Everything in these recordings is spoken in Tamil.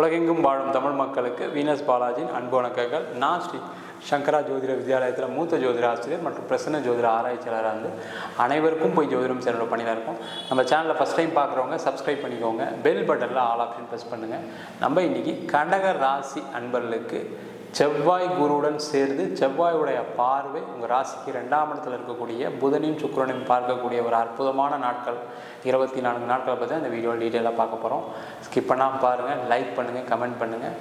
உலகெங்கும் வாழும் தமிழ் மக்களுக்கு வீனஸ் பாலாஜியின் அன்பு வணக்கங்கள். நான் ஸ்ரீ சங்கரா ஜோதிட வித்யாலயத்தில் மூத்த ஜோதிட ஆசிரியர் மற்றும் பிரசன்ன ஜோதிட ஆராய்ச்சியாளராக இருந்து அனைவருக்கும் போய் ஜோதிடம் சேனல் பண்ணிதான் இருக்கோம். நம்ம சேனலில் ஃபஸ்ட் டைம் பார்க்குறவங்க சப்ஸ்கிரைப் பண்ணிக்கோங்க. பெல் பட்டனில் ஆல் ஆப்ஷன் ப்ரெஸ் பண்ணுங்கள் நம்ம இன்றைக்கி கடக ராசி அன்பர்களுக்கு செவ்வாய் குருவுடன் சேர்ந்து செவ்வாயுடைய பார்வை உங்கள் ராசிக்கு ரெண்டாம் இடத்துல இருக்கக்கூடிய புதனையும் சுக்கரனையும் பார்க்கக்கூடிய ஒரு அற்புதமான நாட்கள். இருபத்தி நான்கு நாட்களை பற்றி அந்த வீடியோ டீட்டெயிலாக பார்க்க போகிறோம் ஸ்கிப் பண்ணால் பாருங்கள் லைக் பண்ணுங்கள் கமெண்ட் பண்ணுங்கள்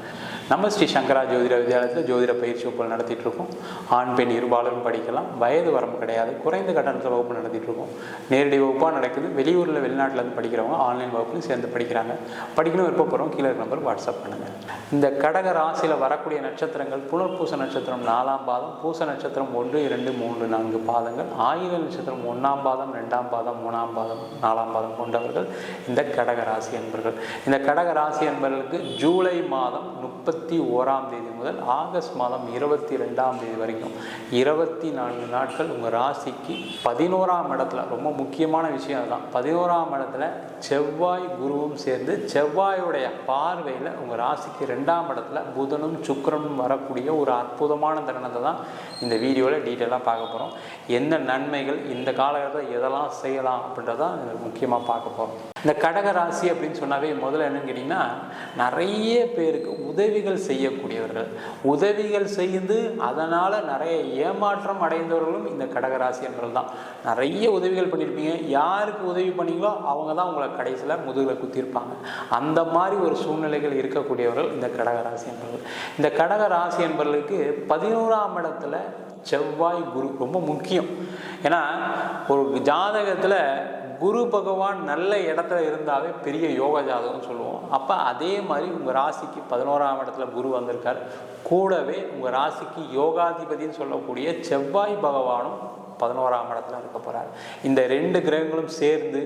நம்ம ஸ்ரீ சங்கரா ஜோதிட வித்யாலயத்தில் ஜோதிட பயிற்சி வகுப்புகள் நடத்திட்டு இருக்கோம் ஆண் பெண் இருபாலரும் படிக்கலாம். வயது வரம்பு கிடையாது. குறைந்த கட்டணத்தில் வகுப்பு நடத்திட்டு இருக்கோம் நேரடி வகுப்பாக நடக்குது. வெளியூரில் வெளிநாட்டிலேருந்து படிக்கிறவங்க ஆன்லைன் வகுப்புலையும் சேர்ந்து படிக்கிறாங்க. படிக்கணும் விருப்பப்படுறோம் கீழே நம்பர் வாட்ஸ்அப் பண்ணுங்கள் இந்த கடக ராசியில் வரக்கூடிய நட்சத்திரங்கள் புனர்பூச நட்சத்திரம் நாலாம் பாதம் பூச நட்சத்திரம் ஒன்று இரண்டு மூன்று நான்கு பாதங்கள் ஆயுத நட்சத்திரம் ஒன்றாம் பாதம் ரெண்டாம் பாதம் மூணாம் பாதம் நாலாம் பாதம் கொண்டவர்கள் இந்த கடக ராசி என்பர்கள் இந்த கடக ராசி என்பவர்களுக்கு ஜூலை மாதம் முப்பத்தி ஓராம் தேதி முதல் ஆகஸ்ட் மாதம் இருபத்தி ரெண்டாம் தேதி வரைக்கும் இருபத்தி நான்கு நாட்கள் உங்கள் ராசிக்கு பதினோராம் இடத்துல ரொம்ப முக்கியமான விஷயம் அதுதான். பதினோராம் இடத்துல செவ்வாய் குருவும் சேர்ந்து செவ்வாயுடைய பார்வையில் உங்கள் ராசிக்கு ரெண்டாம் இடத்துல புதனும் சுக்கரனும் வரக்கூடிய ஒரு அற்புதமான தருணத்தை தான் இந்த வீடியோவில் டீட்டெயிலாக பார்க்க போகிறோம் என்ன நன்மைகள் இந்த காலகட்டத்தில் எதெல்லாம் செய்யலாம் அப்படின்றதான் முக்கியமாக பார்க்க போகிறோம் இந்த கடக ராசி அப்படின்னு சொன்னாவே முதல்ல என்னன்னு கேட்டிங்கன்னா நிறைய பேருக்கு உதவிகள் செய்யக்கூடியவர்கள். உதவிகள் செய்து அதனால் நிறைய ஏமாற்றம் அடைந்தவர்களும் இந்த கடகராசி என்பவர்கள் தான். நிறைய உதவிகள் பண்ணியிருப்பீங்க. யாருக்கு உதவி பண்ணீங்களோ அவங்க தான் உங்களை கடைசியில் முதுகில் குத்திருப்பாங்க அந்த மாதிரி ஒரு சூழ்நிலைகள் இருக்கக்கூடியவர்கள் இந்த கடகராசி என்பர்கள் இந்த கடகராசி என்பர்களுக்கு என்பவர்களுக்கு பதினோராம் இடத்துல செவ்வாய் குரு ரொம்ப முக்கியம். ஏன்னா ஒரு ஜாதகத்தில் குரு பகவான் நல்ல இடத்துல இருந்தாவே பெரிய யோக ஜாதகம்னு சொல்லுவோம். அப்போ அதே மாதிரி உங்கள் ராசிக்கு பதினோராம் இடத்துல குரு வந்திருக்கார். கூடவே உங்கள் ராசிக்கு யோகாதிபதின்னு சொல்லக்கூடிய செவ்வாய் பகவானும் பதினோராம் இடத்துல இருக்க போகிறார் இந்த ரெண்டு கிரகங்களும் சேர்ந்து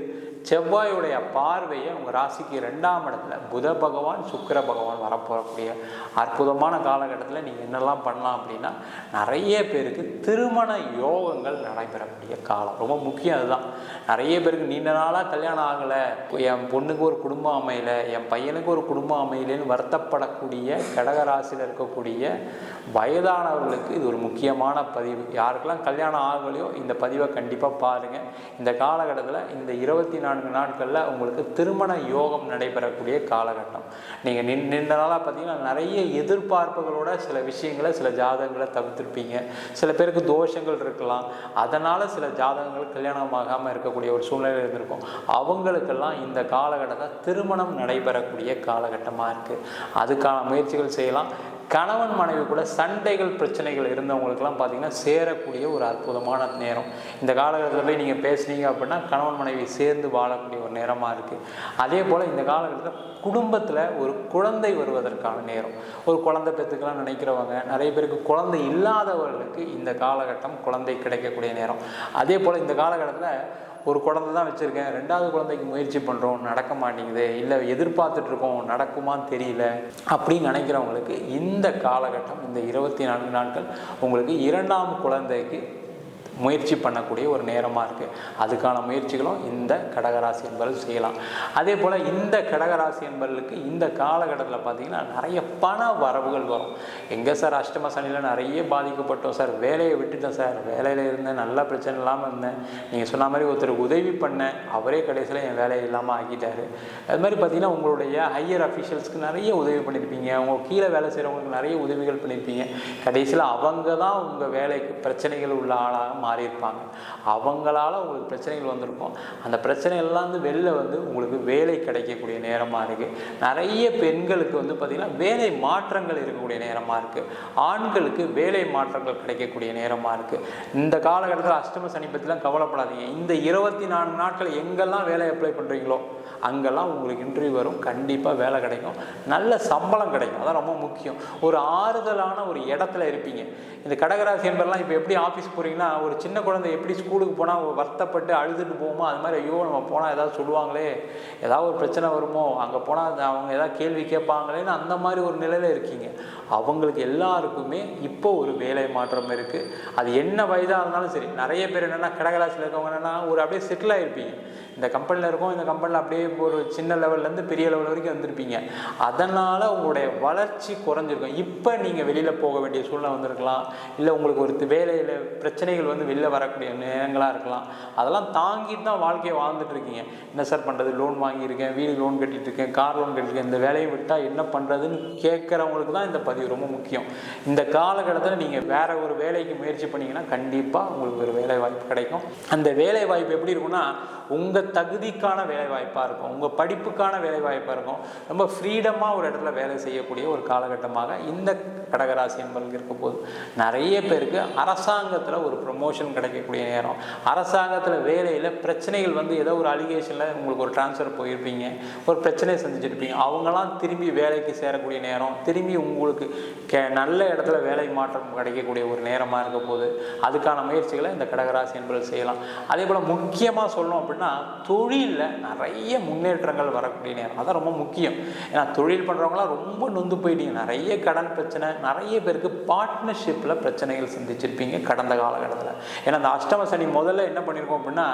செவ்வாயுடைய பார்வையை உங்கள் ராசிக்கு ரெண்டாம் இடத்துல புத பகவான் சுக்கிர பகவான் வரப்போகக்கூடிய அற்புதமான காலகட்டத்தில் நீங்கள் என்னெல்லாம் பண்ணலாம் அப்படின்னா நிறைய பேருக்கு திருமண யோகங்கள் நடைபெறக்கூடிய காலம். ரொம்ப முக்கியம் அதுதான். நிறைய பேருக்கு நீண்ட நாளாக கல்யாணம் ஆகலை. என் பொண்ணுக்கு ஒரு குடும்பம் அமையலை என் பையனுக்கு ஒரு குடும்பம் அமையலைன்னு வருத்தப்படக்கூடிய கடகராசியில் இருக்கக்கூடிய வயதானவர்களுக்கு இது ஒரு முக்கியமான பதிவு. யாருக்கெல்லாம் கல்யாணம் ஆகலையோ இந்த பதிவை கண்டிப்பாக பாருங்கள் இந்த காலகட்டத்தில் இந்த இருபத்தி நாலு நான்கு நாட்களில் உங்களுக்கு திருமண யோகம் நடைபெறக்கூடிய காலகட்டம். நீங்கள் நின் நின்ற நாளாக பார்த்தீங்கன்னா நிறைய எதிர்பார்ப்புகளோட சில விஷயங்களை சில ஜாதகங்களை தவிர்த்திருப்பீங்க. சில பேருக்கு தோஷங்கள் இருக்கலாம். அதனால் சில ஜாதகங்கள் கல்யாணம் ஆகாமல் இருக்கக்கூடிய ஒரு சூழ்நிலை இருந்திருக்கும். அவங்களுக்கெல்லாம் இந்த காலகட்டத்தில் திருமணம் நடைபெறக்கூடிய காலகட்டமாக இருக்குது அதுக்கான முயற்சிகள் செய்யலாம். கணவன் மனைவி கூட சண்டைகள் பிரச்சனைகள் இருந்தவங்களுக்கெல்லாம் பார்த்தீங்கன்னா சேரக்கூடிய ஒரு அற்புதமான நேரம். இந்த காலகட்டத்தில் போய் நீங்கள் பேசுனீங்க அப்படின்னா கணவன் மனைவி சேர்ந்து வாழக்கூடிய ஒரு நேரமாக இருக்குது அதே போல் இந்த காலகட்டத்தில் குடும்பத்தில் ஒரு குழந்தை வருவதற்கான நேரம். ஒரு குழந்தை பெற்றுக்கலாம் நினைக்கிறவங்க நிறைய பேருக்கு குழந்தை இல்லாதவர்களுக்கு இந்த காலகட்டம் குழந்தை கிடைக்கக்கூடிய நேரம். அதே போல் இந்த காலகட்டத்தில் ஒரு குழந்தை தான் வச்சுருக்கேன். ரெண்டாவது குழந்தைக்கு முயற்சி பண்ணுறோம் நடக்க மாட்டேங்குது. இல்லை எதிர்பார்த்துட்ருக்கோம். நடக்குமான்னு தெரியல. அப்படின்னு நினைக்கிறவங்களுக்கு இந்த காலகட்டம் இந்த இருபத்தி நான்கு நாட்கள் உங்களுக்கு இரண்டாம் குழந்தைக்கு முயற்சி பண்ணக்கூடிய ஒரு நேரமாக இருக்குது அதுக்கான முயற்சிகளும் இந்த கடகராசி என்பவர்கள் செய்யலாம். அதே போல் இந்த கடகராசி என்பதற்கு இந்த காலகட்டத்தில் பார்த்திங்கன்னா நிறைய பண வரவுகள் வரும். எங்கே சார் அஷ்டம சனியில் நிறைய பாதிக்கப்பட்டோம் சார். வேலையை விட்டுட்டேன் சார். வேலையில் இருந்தேன். நல்ல பிரச்சனை இல்லாமல் இருந்தேன். நீங்கள் சொன்ன மாதிரி ஒருத்தருக்கு உதவி பண்ணேன். அவரே கடைசியில் என் வேலையை இல்லாமல் ஆக்கிட்டார். அது மாதிரி பார்த்திங்கன்னா உங்களுடைய ஹையர் அஃபிஷியல்ஸ்க்கு நிறைய உதவி பண்ணியிருப்பீங்க அவங்க கீழே வேலை செய்கிறவங்களுக்கு நிறைய உதவிகள் பண்ணியிருப்பீங்க கடைசியில் அவங்க தான் உங்கள் வேலைக்கு பிரச்சனைகள் உள்ள ஆளாக மாறியிருப்பாங்க. அவங்களால உங்களுக்கு பிரச்சனைகள் வந்திருக்கும். அந்த பிரச்சனைகள்லாம் வந்து வெளில வந்து உங்களுக்கு வேலை கிடைக்கக்கூடிய நேரமாக இருக்குது நிறைய பெண்களுக்கு வந்து பார்த்திங்கன்னா வேலை மாற்றங்கள் இருக்கக்கூடிய நேரமாக இருக்குது ஆண்களுக்கு வேலை மாற்றங்கள் கிடைக்கக்கூடிய நேரமாக இருக்குது இந்த காலகட்டத்தில் அஷ்டம சனி பற்றிலாம் கவலைப்படாதீங்க. இந்த இருபத்தி நான்கு நாட்கள் எங்கெல்லாம் வேலை அப்ளை பண்ணுறீங்களோ அங்கெல்லாம் உங்களுக்கு இன்டர்வியூ வரும். கண்டிப்பாக வேலை கிடைக்கும். நல்ல சம்பளம் கிடைக்கும். அதான் ரொம்ப முக்கியம். ஒரு ஆறுதலான ஒரு இடத்துல இருப்பீங்க. இந்த கடகராசி என்பதெல்லாம் இப்போ எப்படி ஆஃபீஸ் போகிறீங்கன்னா ஒரு சின்ன குழந்தை எப்படி ஸ்கூலுக்கு போனால் வருத்தப்பட்டு அழுதுட்டு போகுமோ அது மாதிரி ஐயோ நம்ம போனால் ஏதாவது சொல்லுவாங்களே ஏதாவது ஒரு பிரச்சனை வருமோ அங்கே போனால் அவங்க ஏதாவது கேள்வி கேட்பாங்களேன்னு அந்த மாதிரி ஒரு நிலையில் இருக்கீங்க. அவங்களுக்கு எல்லாருக்குமே இப்போ ஒரு வேலை மாற்றம் இருக்குது அது என்ன வயதாக இருந்தாலும் சரி நிறைய பேர் என்னென்னா கடகராசியில் இருக்கவங்க என்னென்னா ஒரு அப்படியே செட்டில் ஆகிருப்பீங்க இந்த கம்பெனியில் இருக்கோம் இந்த கம்பெனியில் அப்படியே அப்படியே ஒரு சின்ன லெவல்லேருந்து பெரிய லெவல் வரைக்கும் வந்திருப்பீங்க அதனால் உங்களுடைய வளர்ச்சி குறைஞ்சிருக்கும். இப்போ நீங்கள் வெளியில் போக வேண்டிய சூழ்நிலை வந்திருக்கலாம். இல்லை உங்களுக்கு ஒரு வேலையில் பிரச்சனைகள் வந்து வெளில வரக்கூடிய நேரங்களாக இருக்கலாம். அதெல்லாம் தாங்கிட்டு தான் வாழ்க்கையை வாழ்ந்துட்டு இருக்கீங்க. என்ன சார் பண்ணுறது லோன் வாங்கியிருக்கேன் வீடு லோன் கட்டிகிட்டு இருக்கேன் கார் லோன் கட்டிருக்கேன் இந்த வேலையை விட்டால் என்ன பண்ணுறதுன்னு கேட்குறவங்களுக்கு தான் இந்த பதிவு ரொம்ப முக்கியம். இந்த காலகட்டத்தில் நீங்கள் வேற ஒரு வேலைக்கு முயற்சி பண்ணிங்கன்னா கண்டிப்பாக உங்களுக்கு ஒரு வேலை வாய்ப்பு கிடைக்கும். அந்த வேலை வாய்ப்பு எப்படி இருக்கும்னா உங்கள் தகுதிக்கான வேலை வாய்ப்பாக இருக்கும். உங்கள் படிப்புக்கான வேலை வாய்ப்பாக இருக்கும். ரொம்ப ஃப்ரீடமாக ஒரு இடத்துல வேலை செய்யக்கூடிய ஒரு காலகட்டமாக இந்த கடகராசி என்பது இருக்க போது நிறைய பேருக்கு அரசாங்கத்தில் ஒரு ப்ரொமோஷன் கிடைக்கக்கூடிய நேரம். அரசாங்கத்தில் வேலையில் பிரச்சனைகள் வந்து ஏதோ ஒரு அலிகேஷனில் உங்களுக்கு ஒரு ட்ரான்ஸ்ஃபர் போயிருப்பீங்க. ஒரு பிரச்சனையை செஞ்சுருப்பீங்க அவங்களாம் திரும்பி வேலைக்கு சேரக்கூடிய நேரம் திரும்பி உங்களுக்கு கே நல்ல இடத்துல வேலை மாற்றம் கிடைக்கக்கூடிய ஒரு நேரமாக இருக்க போது அதுக்கான முயற்சிகளை இந்த கடகராசி என்பது செய்யலாம். அதே போல் முக்கியமாக சொல்லணும் அப்படின்னா தொழிலில் நிறைய முன்னேற்றங்கள் வரக்கூடிய நேரம். அதான் ரொம்ப முக்கியம். ஏன்னா தொழில் பண்ணுறவங்களாம் ரொம்ப நொந்து போயிட்டீங்க. நிறைய கடன் பிரச்சனை நிறைய பேருக்கு பார்ட்னர்ஷிப்பில் பிரச்சனைகள் சந்திச்சிருப்பீங்க கடந்த காலகட்டத்தில். ஏன்னா அந்த அஷ்டம சனி முதல்ல என்ன பண்ணியிருக்கோம் அப்படின்னா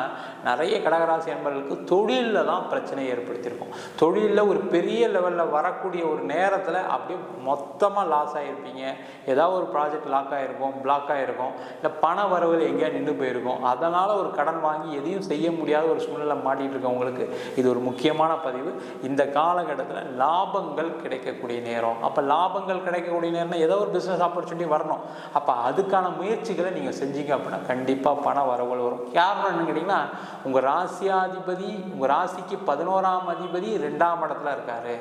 நிறைய கடகராசி என்பவர்களுக்கு தொழிலில் தான் பிரச்சனை ஏற்படுத்தியிருக்கோம். தொழிலில் ஒரு பெரிய லெவலில் வரக்கூடிய ஒரு நேரத்தில் அப்படியே மொத்தமாக லாஸ் ஆகிருப்பீங்க ஏதாவது ஒரு ப்ராஜெக்ட் லாக் ஆகிருக்கும் பிளாக் ஆகிருக்கும் இல்லை பண வரவுகள் எங்கேயா நின்று போயிருக்கும். அதனால் ஒரு கடன் வாங்கி எதையும் செய்ய முடியாத ஒரு சூழ்நிலை மாட்டிகிட்டு இருக்கவங்களுக்கு இது ஒரு முக்கியமான பதிவு. இந்த காலகட்டத்தில் லாபங்கள் கிடைக்கக்கூடிய நேரம். அப்போ லாபங்கள் கிடைக்கக்கூடிய நேரம் இல்லைன்னா ஏதோ ஒரு பிஸ்னஸ் ஆப்பர்ச்சுனிட்டி வரணும். அப்போ அதுக்கான முயற்சிகளை நீங்கள் செஞ்சீங்க அப்படின்னா கண்டிப்பாக பண வரவுகள் வரும். காரணம் என்னன்னு கேட்டிங்கன்னா உங்கள் ராசியாதிபதி உங்கள் ராசிக்கு பதினோராம் அதிபதி ரெண்டாம் இடத்துல இருக்கார்.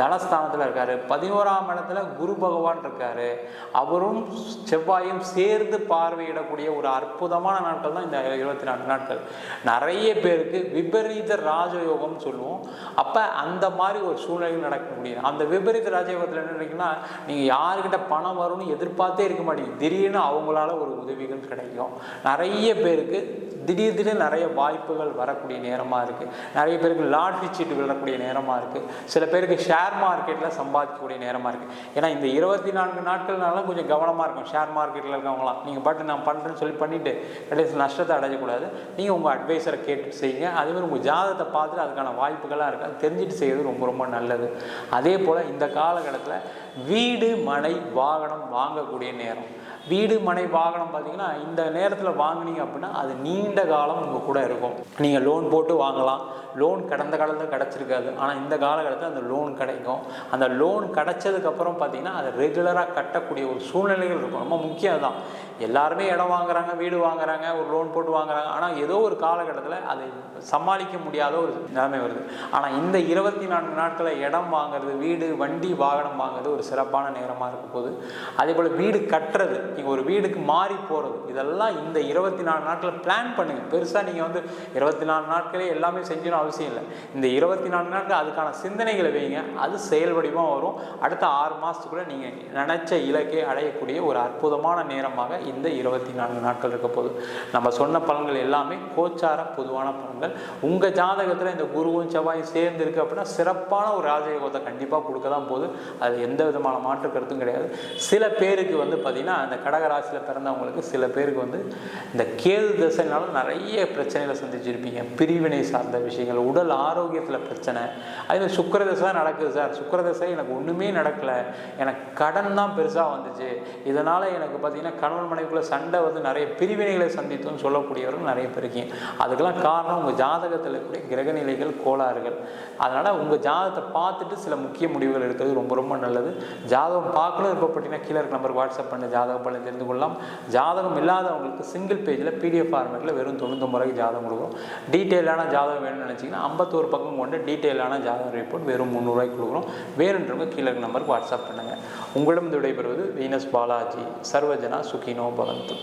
தனஸ்தானத்தில் இருக்கார். பதினோராம் இடத்துல குரு பகவான் இருக்கார். அவரும் செவ்வாயும் சேர்ந்து பார்வையிடக்கூடிய ஒரு அற்புதமான நாட்கள் தான் இந்த இருபத்தி நாலு நாட்கள். நிறைய பேருக்கு விபரீத ராஜயோகம் சொல்லுவோம். அப்போ அந்த மாதிரி ஒரு சூழ்நிலையில் முடியும் அந்த விபரீத ராஜயோகத்தில் என்ன நீங்கள் நீங்கள் யாருக்கிட்ட பணம் வரும்னு எதிர்பார்த்தே இருக்க மாட்டேங்குது. திடீர்னு அவங்களால ஒரு உதவிகள் கிடைக்கும். நிறைய பேருக்கு திடீர் திடீர் நிறைய வாய்ப்புகள் வரக்கூடிய நேரமாக இருக்குது நிறைய பேருக்கு லாட்ரி சீட்டு விழக்கூடிய நேரமாக இருக்குது சில பேருக்கு ஷேர் மார்க்கெட்டில் சம்பாதிக்கக்கூடிய நேரமாக இருக்குது ஏன்னா இந்த இருபத்தி நான்கு நாட்கள்னால கொஞ்சம் கவனமாக இருக்கும் ஷேர் மார்க்கெட்டில் இருக்கவங்களாம் நீங்கள் பாட்டு நான் பண்ணுறேன்னு சொல்லி பண்ணிவிட்டு கடைசி நஷ்டத்தை அடையக்கூடாது. நீங்கள் உங்கள் அட்வைஸரை கேட்டு செய்யுங்க. அதேமாதிரி உங்கள் ஜாதகத்தை பார்த்துட்டு அதுக்கான வாய்ப்புகளாக இருக்குது அது தெரிஞ்சுட்டு செய்கிறது ரொம்ப ரொம்ப நல்லது. அதே போல் இந்த காலகட்டத்தில் வீடு மனை வாகனம் வாங்கக்கூடிய நேரம். வீடு மனை வாகனம் பார்த்தீங்கன்னா இந்த நேரத்தில் வாங்கினீங்க அப்படின்னா அது நீண்ட காலம் உங்கள் கூட இருக்கும். நீங்கள் லோன் போட்டு வாங்கலாம். லோன் கடந்த காலத்தில் கிடச்சிருக்காது. ஆனால் இந்த காலகட்டத்தில் அந்த லோன் கிடைக்கும். அந்த லோன் கிடச்சதுக்கப்புறம் பார்த்தீங்கன்னா அதை ரெகுலராக கட்டக்கூடிய ஒரு சூழ்நிலைகள் இருக்கும். ரொம்ப முக்கியம் தான் எல்லாருமே இடம் வாங்குறாங்க வீடு வாங்குறாங்க ஒரு லோன் போட்டு வாங்குறாங்க. ஆனால் ஏதோ ஒரு காலகட்டத்தில் அதை சமாளிக்க முடியாத ஒரு நிலைமை வருது. ஆனால் இந்த இருபத்தி நான்கு நாட்களில் இடம் வாங்குறது வீடு வண்டி வாகனம் வாங்குறது ஒரு சிறப்பான நேரமாக இருக்கும் போது அதே போல் வீடு கட்டுறது நீங்கள் ஒரு வீடுக்கு மாறி போகிறது இதெல்லாம் இந்த இருபத்தி நாலு நாட்களில் பிளான் பண்ணுங்கள் பெருசாக நீங்கள் வந்து இருபத்தி நாலு நாட்களே எல்லாமே செஞ்சணும் அவசியம் இல்லை. இந்த இருபத்தி நாலு நாட்கள் அதுக்கான சிந்தனைகளை வைங்க. அது செயல் வடிவமாக வரும். அடுத்த ஆறு மாதத்துக்குள்ளே நீங்கள் நினச்ச இலக்கை அடையக்கூடிய ஒரு அற்புதமான நேரமாக இந்த இருபத்தி நான்கு நாட்கள் இருக்க போகுது. நம்ம சொன்ன பலன்கள் எல்லாமே கோச்சார பொதுவான பலன்கள். உங்கள் ஜாதகத்தில் இந்த குருவும் செவ்வாயும் சேர்ந்து இருக்குது அப்படின்னா சிறப்பான ஒரு ராஜயோகத்தை கண்டிப்பாக கொடுக்க தான் போகுது. அது எந்த விதமான மாற்று கருத்தும் கிடையாது. சில பேருக்கு வந்து பார்த்திங்கன்னா அந்த கடகராசியில் பிறந்தவங்களுக்கு சில பேருக்கு வந்து இந்த கேது திசைனால நிறைய பிரச்சனைகளை சந்திச்சிருப்பீங்க. பிரிவினை சார்ந்த விஷயங்கள் உடல் ஆரோக்கியத்தில் பிரச்சனை. அது சுக்கர தசை தான் நடக்குது சார். சுக்கர தசை எனக்கு ஒன்றுமே நடக்கலை. எனக்கு கடன் தான் பெருசாக வந்துச்சு. இதனால் எனக்கு பார்த்திங்கன்னா கணவன் மனை மனைவிக்குள்ள சண்டை வந்து நிறைய பிரிவினைகளை சந்தித்தும் சொல்லக்கூடியவர்கள் நிறைய பேர் இருக்கீங்க. அதுக்கெல்லாம் காரணம் உங்கள் ஜாதகத்தில் இருக்கக்கூடிய கிரகநிலைகள் கோளாறுகள். அதனால் உங்கள் ஜாதகத்தை பார்த்துட்டு சில முக்கிய முடிவுகள் எடுக்கிறது ரொம்ப ரொம்ப நல்லது. ஜாதகம் பார்க்கணும் விருப்பப்பட்டீங்கன்னா கீழே இருக்க நம்பருக்கு வாட்ஸ்அப் பண்ணி ஜாதகம் பண்ணி தெரிந்து கொள்ளலாம். ஜாதகம் இல்லாதவங்களுக்கு சிங்கிள் பேஜில் பிடிஎஃப் ஃபார்மேட்டில் வெறும் தொண்ணூத்தொம்பது ரூபாய்க்கு ஜாதகம் கொடுக்குறோம் டீட்டெயிலான ஜாதகம் வேணும்னு நினச்சிங்கன்னா ஐம்பத்தோரு பக்கம் கொண்டு டீட்டெயிலான ஜாதகம் ரிப்போர்ட் வெறும் முந்நூறுரூவாய்க்கு கொடுக்குறோம் வேணுன்றவங்க கீழே இருக்க நம்பருக்கு வாட்ஸ்அப் பண்ணுங்கள் உங்களிடம் விடைபெறுவது வீனஸ் பாலாஜி. சர்வஜனா சுகினோ. ನಾವು ಬರಂತು